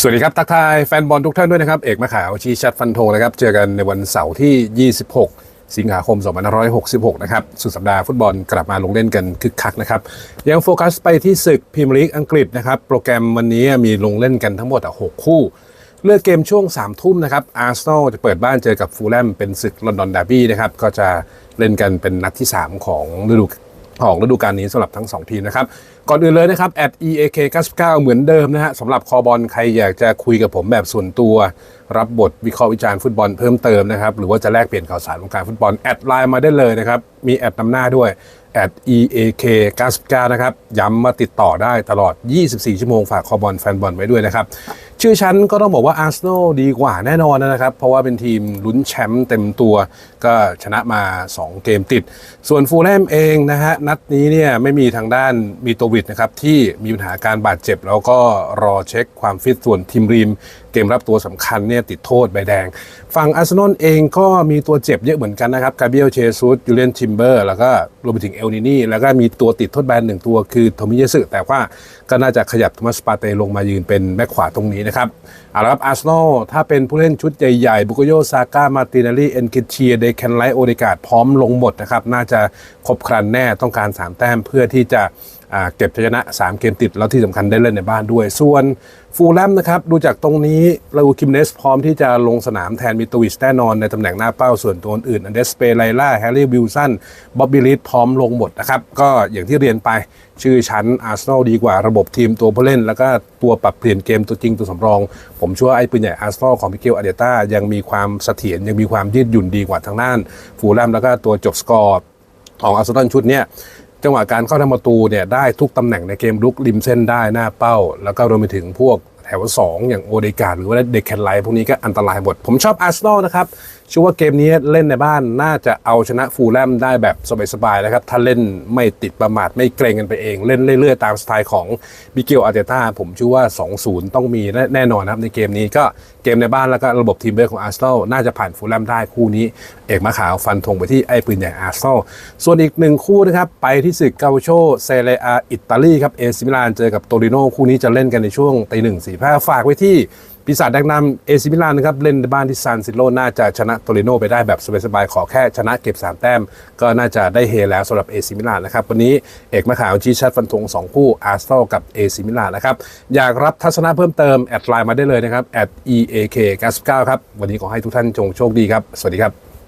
สวัสดีครับทักทายแฟนบอลทุกท่านด้วยนะครับ เอกมะขาวชีชัดฟันโทนะครับ เจอกันในวันเสาร์ที่ 26 สิงหาคม 2566 นะครับ สุดสัปดาห์ฟุตบอลกลับมาลงเล่นกันคึกคักนะครับ ยังโฟกัสไปที่ศึกพรีเมียร์ลีกอังกฤษนะครับ โปรแกรมวันนี้มีลงเล่นกันทั้งหมด 6 คู่ เลือกเกมช่วง 3 ทุ่มนะครับอาร์เซนอลจะเปิดบ้านเจอกับฟูลแลมเป็นศึกลอนดอนดาร์บี้นะครับก็จะเล่นกันเป็นนัดที่ 3 ของฤดู ของฤดูกาลนี้สำหรับทั้ง 2 ทีมนะครับ ก่อนอื่นเลยนะครับ at eak 99เหมือนเดิมนะฮะสำหรับคอบอลใครอยากจะคุยกับผมแบบส่วนตัว รับบทวิเคราะห์วิจารณ์ฟุตบอลเพิ่มเติมนะครับ หรือว่าจะแลกเปลี่ยนข่าวสารวงการฟุตบอล แอดไลน์มาได้เลยนะครับ มีแอดนำหน้าด้วย at eak 99นะครับ ย้ำมาติดต่อได้ตลอด 24 ชั่วโมงฝากคอบอลแฟนบอลไว้ด้วยนะครับ ชื่อชั้นก็ต้องบอกว่าอาร์เซนอลดีกว่าแน่นอนนะครับ เพราะว่าเป็นทีมลุ้นแชมป์เต็มตัว ก็ชนะมา 2 เกมติด ส่วนฟูลแลมเองนะฮะ นัดนี้เนี่ยไม่มีทางด้านมีโตวิดนะครับ ที่มีปัญหาการบาดเจ็บ แล้วก็รอเช็คความฟิตส่วนทีมรีม เกมรับตัวสำคัญเนี่ยติดโทษใบแดง ฝั่งอาร์เซนอลเองก็มีตัวเจ็บเยอะเหมือนกันนะครับกาเบียลเชซุสยูเลียนทิมเบอร์ แล้วก็รวมไปถึงเอลนินี่แล้วก็มีตัวติดโทษแบนหนึ่งตัวคือโทมิเยสึแต่ว่าก็น่าจะขยับโทมัสปาเตลงมายืนเป็นแบ็คขวาตรงนี้นะครับเอาละครับอาร์เซนอลถ้าเป็นผู้เล่นชุดใหญ่ๆบุโกโยซาก้ามาตินาลีเอนกิเชียเดแคนไลโอเดกาดพร้อมลงหมดนะครับน่าจะครบครันแน่ต้องการ3แต้มเพื่อที่จะ เก็บชัยชนะ 3 เกมติด แล้วที่สำคัญได้เล่นในบ้านด้วย ส่วนฟูลแลมนะครับ ดูจากตรงนี้ลาอูคิมเนสพร้อมที่จะลงสนามแทนมิโตวิชแน่นอนในตำแหน่งหน้าเป้าส่วนตัวอื่นอันเดสเปไลล่าแฮร์รี่วิลสันบ๊อบบี้ลิสพร้อมลงหมดนะครับ ก็อย่างที่เรียนไปชื่อชั้นอาร์เซนอลดีกว่าระบบทีมตัวผู้เล่น แล้วก็ตัวปรับเปลี่ยนเกมตัวจริงตัวสำรอง ผมเชื่อว่าไอ้ปืนใหญ่อาร์เซนอลของมิเกลอาเดต้ายังมีความเสถียรยังมีความยืดหยุ่นดีกว่าทางด้านฟูลแลมแล้วก็ตัวจบสกอร์ของอาร์เซนอลชุดเนี้ย จังหวะการเข้าทำประตูเนี่ยได้ทุกตำแหน่งในเกมลุกริมเส้นได้หน้าเป้า แล้วก็รวมไปถึงพวก แถว2อย่างโอเดกาหรือว่าเด็กแคนไลท์พวกนี้ก็อันตรายหมด ผมชอบอาร์เซนอลนะครับเชื่อว่าเกมนี้เล่นในบ้านน่าจะเอาชนะฟูลแลมได้แบบสบายๆนะครับ ถ้าเล่นไม่ติดประมาทไม่เกรงกันไปเอง เล่นเรื่อยๆตามสไตล์ของบิเกลอาร์เตต้าผมเชื่อว่า 2-0 ต้องมีแน่นอนนะครับในเกมนี้ก็เกมในบ้านแล้วก็ระบบทีมเวิร์ของอาร์เซนอลน่าจะผ่านฟูลแลมได้คู่นี้ เอกมะขาวฟันธงไปที่ไอ้ปืนใหญ่อาร์เซนอลส่วนอีกหนึ่งคู่นะครับไปที่ศึกเกาโชเซเรอาอิตาลีครับเอซิมิลานเจอกับโตริโนคู่นี้จะเล่นกันในช่วงตีหนึ่งสีห้าฝากไว้ที่ปีศาจแดงนำเอซิมิลานนะครับ เล่นในบ้านที่ซานซิโรน่าจะชนะโตริโนไปได้แบบสบายๆขอแค่ชนะเก็บ 3 แต้ม ก็น่าจะได้เฮแล้วสำหรับเอซิมิลานนะครับ วันนี้เอกมะขาวชี้ชัดฟันธง2 คู่อาร์เซนอลกับเอซิมิลานนะครับ อยากรับทัศนะเพิ่มเติม แอดไลน์มาได้เลยนะครับ at eak 99ครับวันนี้ขอให้ทุกท่านจงโชคดีครับ สวัสดีครับ